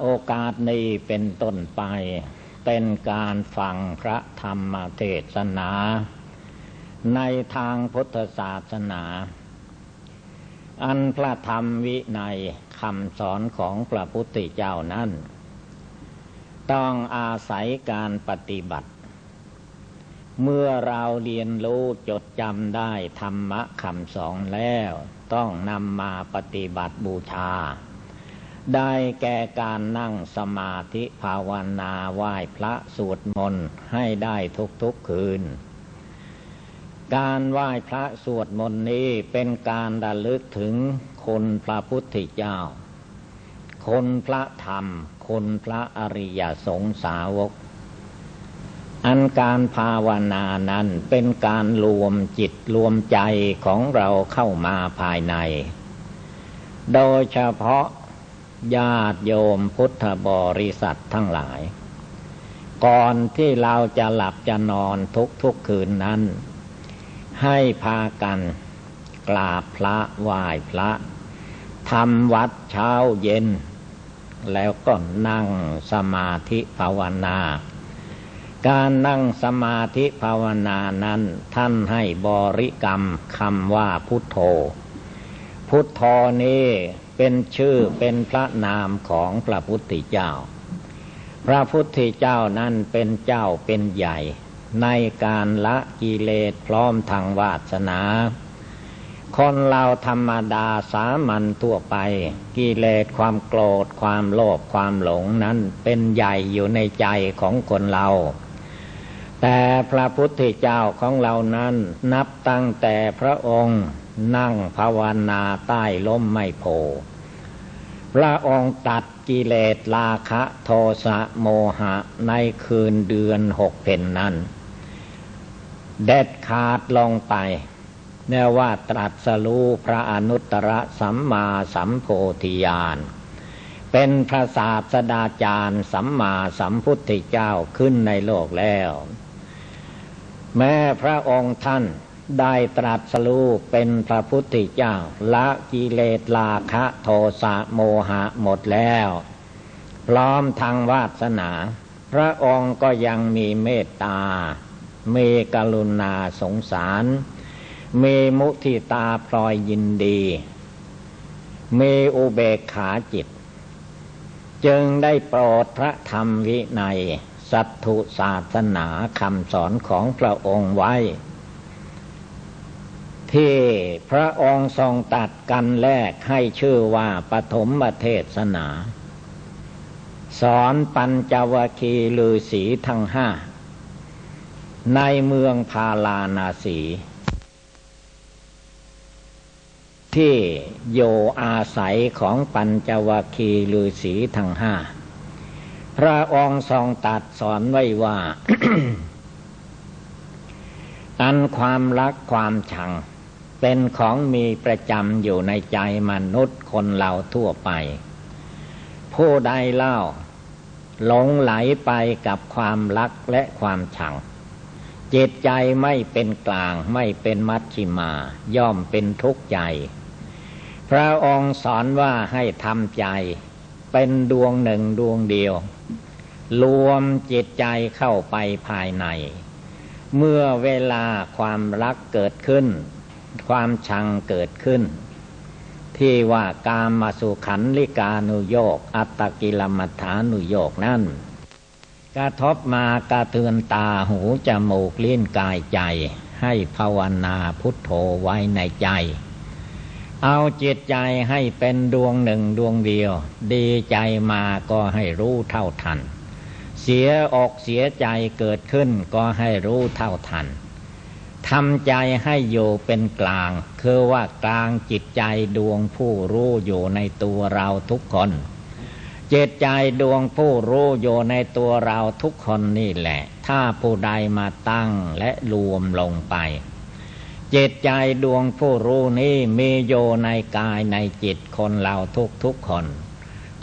โอกาสนี้เป็นต้นไป เป็นการฟังพระธรรมเทศนา ในทางพุทธศาสนา อันพระธรรมวินัยคำสอนของพระพุทธเจ้านั้น ต้องอาศัยการปฏิบัติ เมื่อเราเรียนรู้จดจำได้ธรรมะคำสอนแล้ว ต้องนำมาปฏิบัติบูชา ได้แก่การนั่งสมาธิภาวนาไหว้พระสวดมนต์ให้ได้ทุกๆคืน การไหว้พระสวดมนต์นี้เป็นการระลึกถึงคนพระพุทธเจ้า คนพระธรรม คนพระอริยสงสาวก อันการภาวนานั้นเป็นการรวมจิตรวมใจของเราเข้ามาภายใน โดยเฉพาะ ญาติโยมพุทธบริษัททั้งหลาย ก่อนที่เราจะหลับจะนอนทุกทุกคืนนั้น ให้พากันกราบพระไหว้พระทำวัดเช้าเย็น แล้วก็นั่งสมาธิภาวนา การนั่งสมาธิภาวนานั้น ท่านให้บริกรรมคำว่าพุทโธ พุทโธนี้ เป็นชื่อเป็นพระนามของพระพุทธเจ้า พระพุทธเจ้านั้นเป็นเจ้าเป็นใหญ่ ในการละกิเลสพร้อมทางวาสนา คนเราธรรมดาสามัญทั่วไป กิเลสความโกรธความโลภความหลงนั้นเป็นใหญ่อยู่ในใจของคนเราแต่พระพุทธเจ้าของเรานั้นนับตั้งแต่พระองค์ นั่งภาวนาใต้ล้มไม่โพพระองค์ตัดกิเลสราคะโทสะโมหะในคืนเดือนหกเพนนั้น เด็ดขาดลงไปเนื่อว่าตรัสรู้พระอนุตตรสัมมาสัมโพธิญาณเป็นพระศาสดาจารย์สัมมาสัมพุทธเจ้าขึ้นในโลกแล้ว แม้พระองค์ท่าน ได้ตรัสรู้เป็นพระพุทธเจ้าละกิเลสลาคะโทสะโมหะหมดแล้ว พร้อมทางวาสนา พระองค์ก็ยังมีเมตตา เมกรุณาสงสาร เมมุทิตาพลอยยินดี เมอุเบกขาจิต จึงได้โปรดพระธรรมวินัย สัตถุศาสนาคำสอนของพระองค์ไว้ ที่พระองค์ทรงตัดกันแรกให้ชื่อว่าปฐมเทศนา สอนปัญจวคีลือสีทั้งห้า ในเมืองพาลานาสี ที่โยอาศัยของปัญจวคีลือสีทั้งห้า พระองค์ทรงตัดสอนไว้ว่าอันความรักความชัง เป็นของมีประจำอยู่ในใจมนุษย์คนเราทั่วไป ผู้ใดเล่าหลงไหลไปกับความรักและความชังจิตใจไม่เป็นกลางไม่เป็นมัชชิมา ย่อมเป็นทุกข์ใจ พระองค์สอนว่าให้ทำใจ เป็นดวงหนึ่งดวงเดียว รวมจิตใจเข้าไปภายใน เมื่อเวลาความรักเกิดขึ้น ความชังเกิดขึ้น ที่ว่าการมาสุขันลิกานุโยก อัตตกิลมัฐานุโยกนั่น กระทบมากระเทือนตาหูจมูกลิ้นกายใจ ให้ภาวนาพุทโธไว้ในใจ เอาจิตใจให้เป็นดวงหนึ่งดวงเดียว ดีใจมาก็ให้รู้เท่าทัน เสียอกเสียใจเกิดขึ้นก็ให้รู้เท่าทัน ทำใจให้อยู่เป็นกลาง คือว่ากลางจิตใจดวงผู้รู้อยู่ในตัวเราทุกคน จิตใจดวงผู้รู้อยู่ในตัวเราทุกคนนี่แหละ ถ้าผู้ใดมาตั้งและรวมลงไป จิตใจดวงผู้รู้นี้มีอยู่ในกายในจิตคนเราทุกทุกคน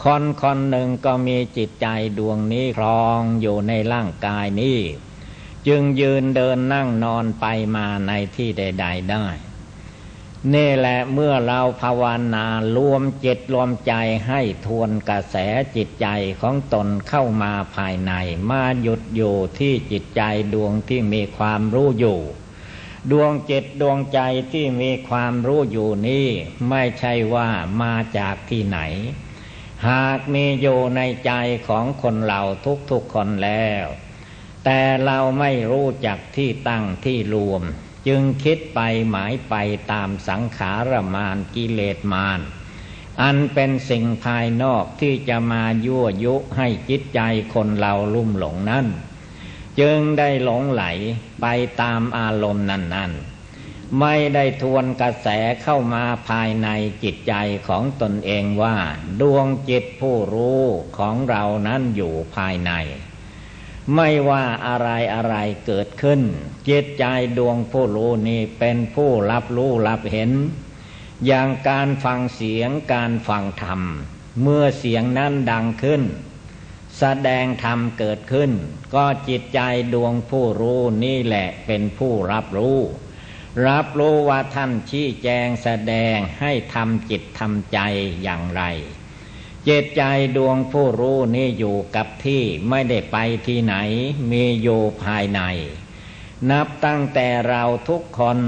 คนคนหนึ่งก็มีจิตใจดวงนี้ครองอยู่ในร่างกายนี้ จึงยืนเดินนั่งนอนไปมาในที่ใด ๆ ได้นี่แหละเมื่อเราภาวนารวมจิตรวมใจให้ทวนกระแสจิตใจของตนเข้ามาภายใน มาหยุดอยู่ที่จิตใจดวงที่มีความรู้อยู่ ดวงจิตดวงใจที่มีความรู้อยู่นี้ไม่ใช่ว่ามาจากที่ไหน หากมีอยู่ในใจของคนเราทุกๆคนแล้ว แต่เราไม่รู้จักที่ตั้งที่รวม จึงคิดไปหมายไปตามสังขารมานกิเลสมาน อันเป็นสิ่งภายนอกที่จะมายั่วยุให้จิตใจคนเราลุ่มหลงนั้น จึงได้หลงไหลไปตามอารมณ์นั้นๆไม่ได้ทวนกระแสเข้ามาภายในจิตใจของตนเองว่า ดวงจิตผู้รู้ของเรานั้นอยู่ภายใน ไม่ว่าอะไรอะไรเกิดขึ้น จิตใจดวงผู้รู้นี้เป็นผู้รับรู้รับเห็น อย่างการฟังเสียงการฟังธรรม เมื่อเสียงนั้นดังขึ้น แสดงธรรมเกิดขึ้น ก็จิตใจดวงผู้รู้นี่แหละเป็นผู้รับรู้ รับรู้ว่าท่านชี้แจงแสดงให้ทำจิตทำใจอย่างไร จิตใจดวงผู้รู้นี่อยู่กับที่ไม่ได้ไปที่ไหน มีอยู่ภายใน นับตั้งแต่เราทุกคน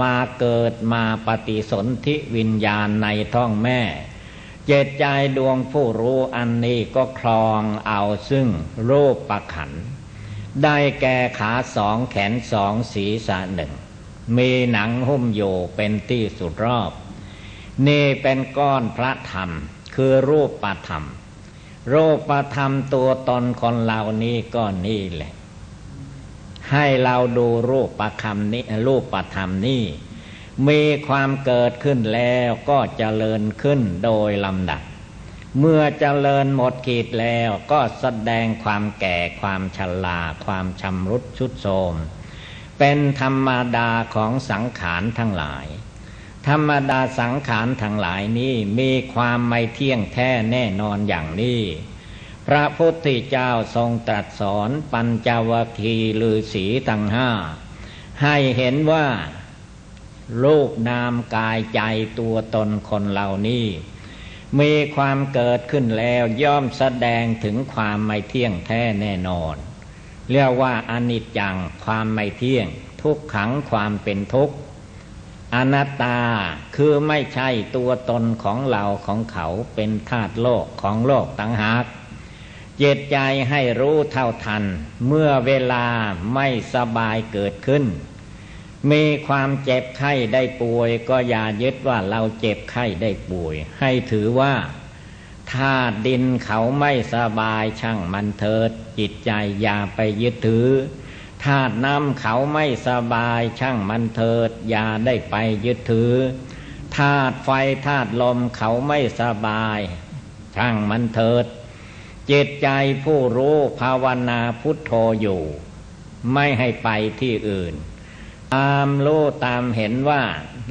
มาเกิดมาปฏิสนธิวิญญาณในท้องแม่ เจตใจดวงผู้รู้อันนี้ก็คลองเอาซึ่งรูปประขัน ได้แก่ขาสองแขนสองศีรษะหนึ่ง มีหนังหุ้มอยู่เป็นที่สุดรอบ นี่เป็นก้อนพระธรรม คือรูปปธรรม รูปธรรมตัวตนคนเหล่านี้ก็นี่แหละ ให้เราดูรูปประคำนี้รูปประธรรมนี้มีความเกิดขึ้นแล้วก็เจริญขึ้นโดยลำดับ เมื่อเจริญหมดขีดแล้วก็แสดงความแก่ความชราความชำรุดชุดโทรมเป็นธรรมดาของสังขารทั้งหลาย ธรรมดาสังขารทั้งหลายนี้มีความไม่เที่ยงแท้แน่นอนอย่างนี้ พระพุทธเจ้าทรงตรัสสอนปัญจวัคคีฤาษีทั้งห้า ให้เห็นว่ารูปนามกายใจตัวตนคนเหล่านี้ มีความเกิดขึ้นแล้วย่อมแสดงถึงความไม่เที่ยงแท้แน่นอน เรียกว่าอนิจจังความไม่เที่ยง ทุกขังความเป็นทุกข์ อนัตตาคือไม่ใช่ตัวตนของเราของเขาเป็นธาตุโลกของโลกต่างหากเจตใจให้รู้เท่าทัน เมื่อเวลาไม่สบายเกิดขึ้น มีความเจ็บไข้ได้ป่วย ก็อย่ายึดว่าเราเจ็บไข้ได้ป่วย ให้ถือว่าธาตุดินเขาไม่สบายช่างมันเถิด จิตใจอย่าไปยึดถือ ธาตุน้ำเขาไม่สบายช่างมันเถิด อย่าได้ไปยึดถือธาตุไฟธาตุลมเขาไม่สบาย ช่างมันเถิดจิตใจผู้รู้ภาวนาพุทโธอยู่ ไม่ให้ไปที่อื่น ตามรู้ตามเห็นว่า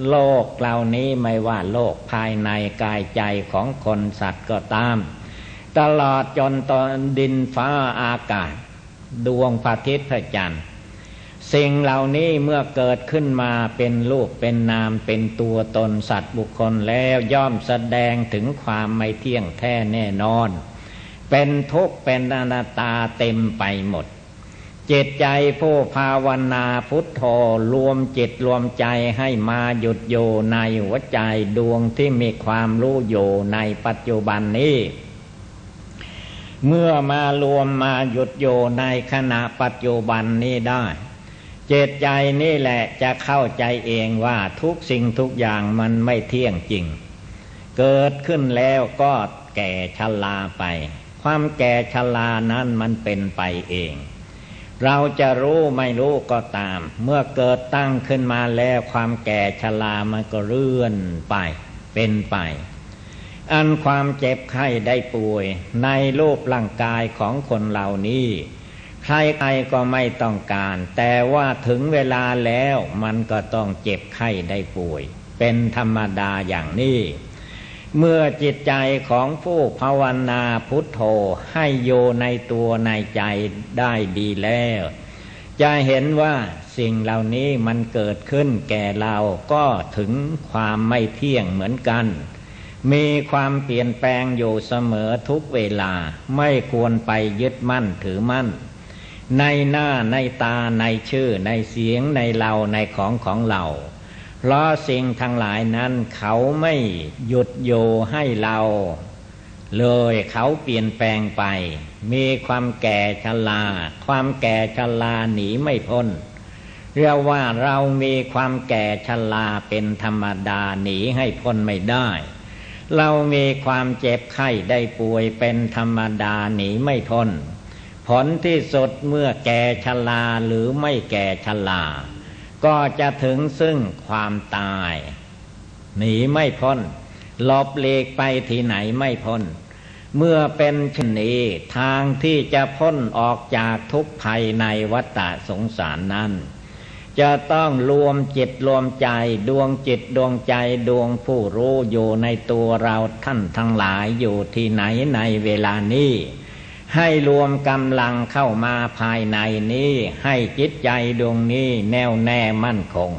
โลกเหล่านี้ไม่ว่าโลกภายในกายใจของคนสัตว์ก็ตาม ตลอดจนตอนดินฟ้าอากาศ ดวงพระอาทิตย์พระจันทร์สิ่งเหล่านี้เมื่อเกิดขึ้นมาเป็นรูปเป็นนามเป็นตัวตนสัตว์บุคคลแล้วย่อมแสดงถึงความไม่เที่ยงแท้แน่นอน เป็นทุกข์เป็นอนัตตาเต็มไปหมดจิตใจผู้ภาวนาพุทโธรวมจิตรวมใจให้มาหยุดโยในหัวใจดวงที่มีความรู้โยในปัจจุบันนี้ เมื่อมารวมมาหยุดโยในขณะปัจจุบันนี้ได้ เจตใจนี่แหละจะเข้าใจเองว่าทุกสิ่งทุกอย่างมันไม่เที่ยงจริง เกิดขึ้นแล้วก็แก่ชราไป ความแก่ชรานั้นมันเป็นไปเอง เราจะรู้ไม่รู้ก็ตาม เมื่อเกิดตั้งขึ้นมาแล้วความแก่ชรามันก็เลื่อนไป เป็นไป อันความเจ็บไข้ได้ป่วย ในรูปร่างกายของคนเหล่านี้ ใครๆก็ไม่ต้องการ แต่ว่าถึงเวลาแล้วมันก็ต้องเจ็บไข้ได้ป่วย เป็นธรรมดาอย่างนี้ เมื่อจิตใจของผู้ภาวนาพุทโธให้โยในตัวในใจได้ดีแล้ว จะเห็นว่าสิ่งเหล่านี้มันเกิดขึ้นแก่เราก็ถึงความไม่เที่ยงเหมือนกัน มีความเปลี่ยนแปลงอยู่เสมอทุกเวลาไม่ควรไปยึดมั่นถือมั่น ในหน้าในตาในชื่อในเสียงในเราในของของเราเพราะสิ่งทั้งหลายนั้นเขาไม่หยุดโยให้เรา เลยเขาเปลี่ยนแปลงไป มีความแก่ชราความแก่ชราหนีไม่พ้นเรียกว่าเรามีความแก่ชราเป็นธรรมดาหนีให้พ้นไม่ได้ เรามีความเจ็บไข้ได้ป่วยเป็นธรรมดาหนีไม่พ้น ผลที่สุดเมื่อแก่ชราหรือไม่แก่ชราก็จะถึงซึ่งความตาย หนีไม่พ้นหลบเลีกไปที่ไหนไม่พ้น เมื่อเป็นชนีทางที่จะพ้นออกจากทุกภัยในวัฏสงสารนั้น จะต้องรวมจิตรวมใจดวงจิตดวงใจดวงผู้รู้อยู่ในตัวเราท่านทั้งหลายอยู่ที่ไหนในเวลานี้ ให้รวมกำลังเข้ามาภายในนี้ ให้จิตใจดวงนี้แน่วแน่มั่นคง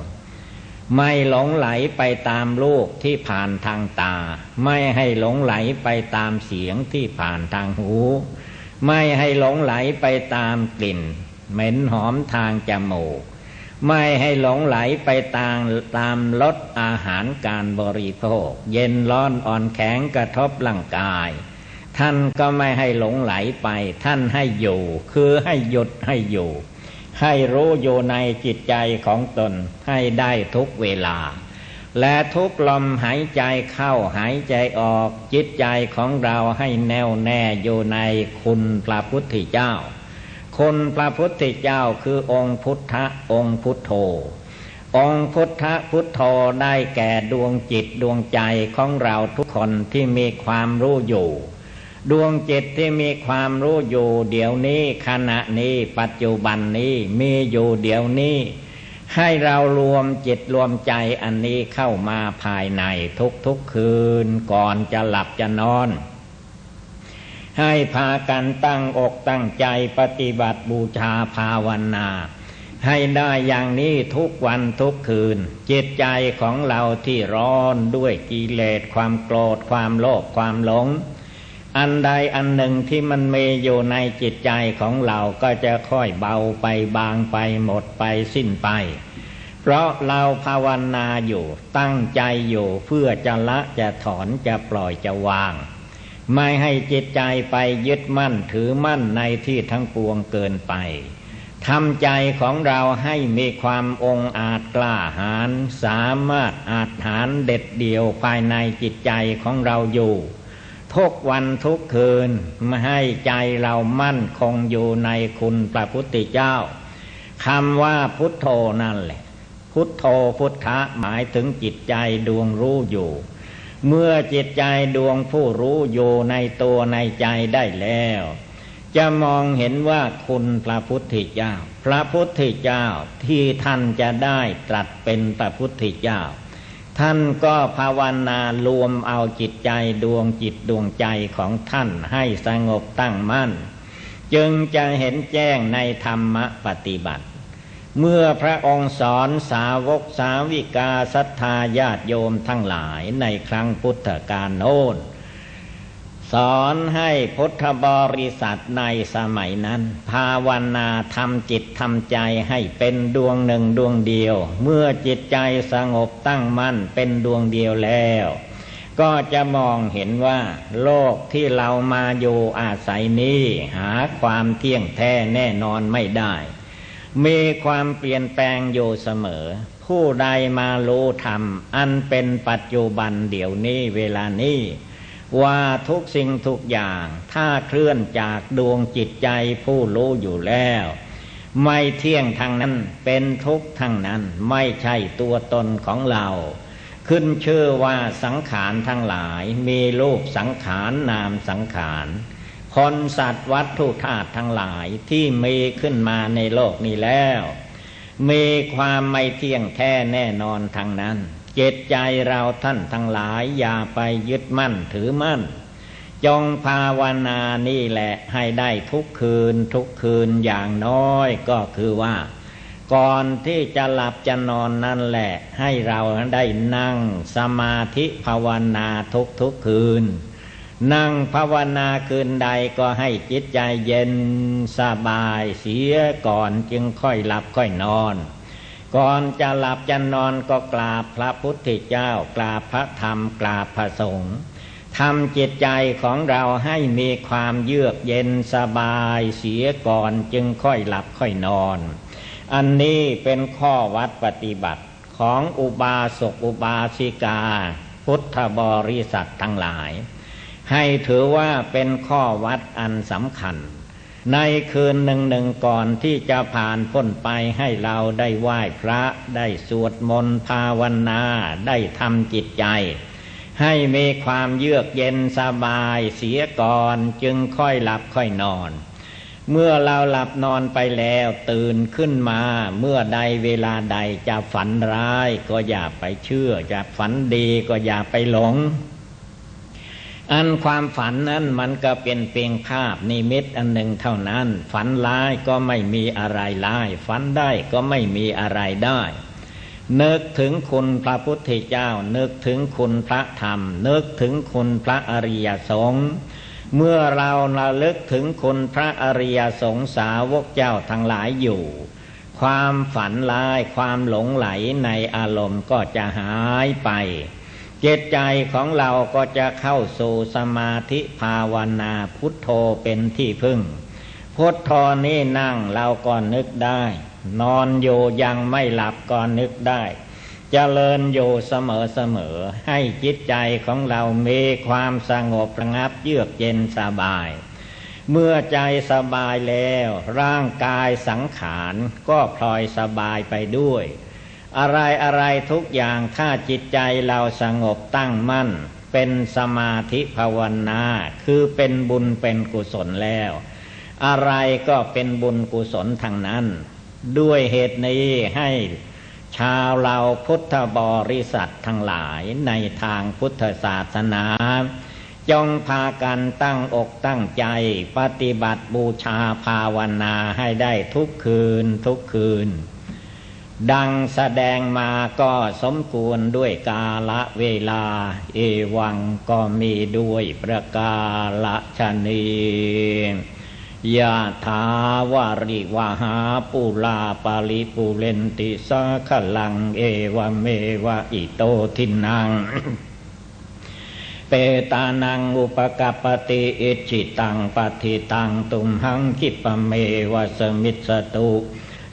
ไม่หลงไหลไปตามลูกที่ผ่านทางตา ไม่ให้หลงไหลไปตามเสียงที่ผ่านทางหู ไม่ให้หลงไหลไปตามกลิ่น เหม็นหอมทางจมูก ไม่ให้หลงไหลไปตามตามรสอาหารการบริโภค เย็นร้อนอ่อนแข็งกระทบร่างกาย ท่านก็ไม่ให้หลงไหลไป ท่านให้อยู่ คือให้หยุดให้อยู่ ให้รู้อยู่ในจิตใจของตนให้ได้ทุกเวลา และทุกลมหายใจเข้าหายใจออกจิตใจของเราให้แน่วแน่อยู่ในคุณพระพุทธเจ้า คุณพระพุทธเจ้าคือองค์พุทธองค์พุทโธ องค์พุทธพุทโธได้แก่ดวงจิตดวงใจของเราทุกคนที่มีความรู้อยู่ ดวงจิตที่มีความรู้อยู่เดี๋ยวนี้ขณะนี้ปัจจุบันนี้มีอยู่เดี๋ยวนี้ให้เรารวมจิตรวมใจอันนี้เข้ามาภายในทุกๆคืนก่อนจะหลับจะนอน ให้พากันตั้งอกตั้งใจปฏิบัติบูชาภาวนา ให้ได้อย่างนี้ทุกวันทุกคืน จิตใจของเราที่ร้อนด้วยกิเลสความโกรธความโลภความหลง อันใดอันหนึ่งที่มันมีอยู่ในจิตใจของเราก็จะค่อยเบาไปบางไปหมดไปสิ้นไป เพราะเราภาวนาอยู่ตั้งใจอยู่เพื่อจะละจะถอนจะปล่อยจะวาง ไม่ให้จิตใจไปยึดมั่นถือมั่นในที่ทั้งปวงเกินไปทำใจของเราให้มีความองอาจกล้าหาญสามารถอาจหารเด็ดเดี่ยวภายในจิตใจของเราอยู่ ทุกวันทุกคืนมาให้ใจเรามั่นคงอยู่ในคุณพระพุทธเจ้าคำว่าพุทโธนั่นแหละ พุทโธพุทธะหมายถึงจิตใจดวงรู้อยู่ เมื่อจิตใจดวงผู้รู้อยู่ในตัวในใจได้แล้ว จะมองเห็นว่าคุณพระพุทธเจ้า พระพุทธเจ้าที่ท่านจะได้ตรัสเป็นพระพุทธเจ้า ท่านก็ภาวนารวมเอาจิตใจดวงจิตดวงใจของท่านให้สงบตั้งมั่น จึงจะเห็นแจ้งในธรรมปฏิบัติ เมื่อพระองค์สอนสาวกสาวิกาศรัทธาญาติโยมทั้งหลายในครั้งพุทธกาลโน้นสอนให้พุทธบริษัทในสมัยนั้น ภาวนาทำจิตทำใจให้เป็นดวงหนึ่งดวงเดียว เมื่อจิตใจสงบตั้งมั่นเป็นดวงเดียวแล้ว ก็จะมองเห็นว่า โลกที่เรามาอยู่อาศัยนี้ หาความเที่ยงแท้แน่นอนไม่ได้ มีความเปลี่ยนแปลงอยู่เสมอ ผู้ใดมารู้ธรรม อันเป็นปัจจุบันเดี๋ยวนี้เวลานี้ ว่าทุกสิ่งทุกอย่างถ้าเคลื่อนจากดวงจิตใจผู้รู้อยู่แล้ว ไม่เที่ยงทางนั้นเป็นทุกทางนั้นไม่ใช่ตัวตนของเรา ขึ้นชื่อว่าสังขารทั้งหลายมีรูปสังขารนามสังขาร คนสัตว์วัตถุธาตุทั้งหลายที่มีขึ้นมาในโลกนี้แล้ว มีความไม่เที่ยงแท้แน่นอนทางนั้นจิตใจเราท่านทั้งหลายอย่าไปยึดมั่นถือมั่น จงภาวนานี่แหละให้ได้ทุกคืนทุกคืนอย่างน้อยก็คือว่า ก่อนที่จะหลับจะนอนนั่นแหละ ให้เราได้นั่งสมาธิภาวนาทุกทุกคืน นั่งภาวนาคืนใดก็ให้จิตใจเย็นสบายเสียก่อนจึงค่อยหลับค่อยนอน ก่อนจะหลับจะนอนก็กราบพระพุทธเจ้ากราบพระธรรมกราบพระสงฆ์ทำจิตใจของเราให้มีความเยือกเย็นสบายเสียก่อนจึงค่อยหลับค่อยนอน อันนี้เป็นข้อวัดปฏิบัติของอุบาสกอุบาสิกา พุทธบริษัททั้งหลาย ให้ถือว่าเป็นข้อวัดอันสำคัญ ในคืนหนึ่งหนึ่งก่อนที่จะผ่านพ้นไปให้เราได้ไหว้พระได้สวดมนต์ภาวนา ได้ทำจิตใจ ให้มีความเยือกเย็นสบายเสียก่อนจึงค่อยหลับค่อยนอน เมื่อเราหลับนอนไปแล้วตื่นขึ้นมาเมื่อใดเวลาใดจะฝันร้ายก็อย่าไปเชื่อจะฝันดีก็อย่าไปหลง อันความฝันนั้นมันก็เป็นเพียงภาพนิมิตอันหนึ่งเท่านั้น ฝันร้ายก็ไม่มีอะไรร้าย ฝันได้ก็ไม่มีอะไรได้นึกถึงคุณพระพุทธเจ้า นึกถึงคุณพระธรรม นึกถึงคุณพระอริยสงฆ์เมื่อเราระลึกถึงคุณพระอริยสงฆ์สาวกเจ้าทั้งหลายอยู่ ความฝันลายความหลงไหลในอารมณ์ก็จะหายไป จตใจของเราก็จะเข้าสู่สมาธิภาวนาพุทโธเป็นที่พึ่ง พุทโธนี่นั่งเราก็นึกได้ นอนอยู่ยังไม่หลับก็นึกได้จเจริญอยู่เสมอเสมอให้จิตใจของเรามีความสงบระงับเยือกเย็นสบาย เมื่อใจสบายแล้ว ร่างกายสังขารก็พลอยสบายไปด้วย อะไรอะไรทุกอย่างถ้าจิตใจเราสงบตั้งมั่น เป็นสมาธิภาวนา คือเป็นบุญเป็นกุศลแล้ว อะไรก็เป็นบุญกุศลทางนั้น ด้วยเหตุนี้ให้ชาวเราพุทธบริษัททั้งหลายในทางพุทธศาสนาจงพากันตั้งอกตั้งใจ ปฏิบัติบูชาภาวนาให้ได้ทุกคืนทุกคืน ดังแสดงมาก็สมควรด้วยกาละเวลา เอวังก็มีด้วยประกาละชนียะถาวาริวหาปุลาปาลิปุเรนติสาขลัง เอวเมวะอิโตทินัง เปตานังอุปกปติอิจิตังปฏิตังตุมหังคิปเมวะสมิสตุ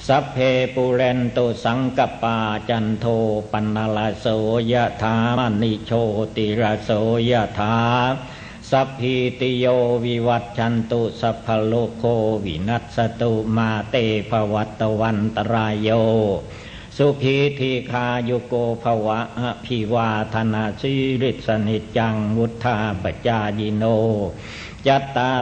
สัพเพปุเรนตุสังกปาจันโทปันนลโสยะถามณิโชติระโสยะถาสัพพิติโยวิวัตชันตุสัพพโลโควินัสตุมาเตภวัตวันตรายโย สุขีทีคาโยโกภวะอภิวาธนาสิริสนิจังวุธาปจายิโนจัตตา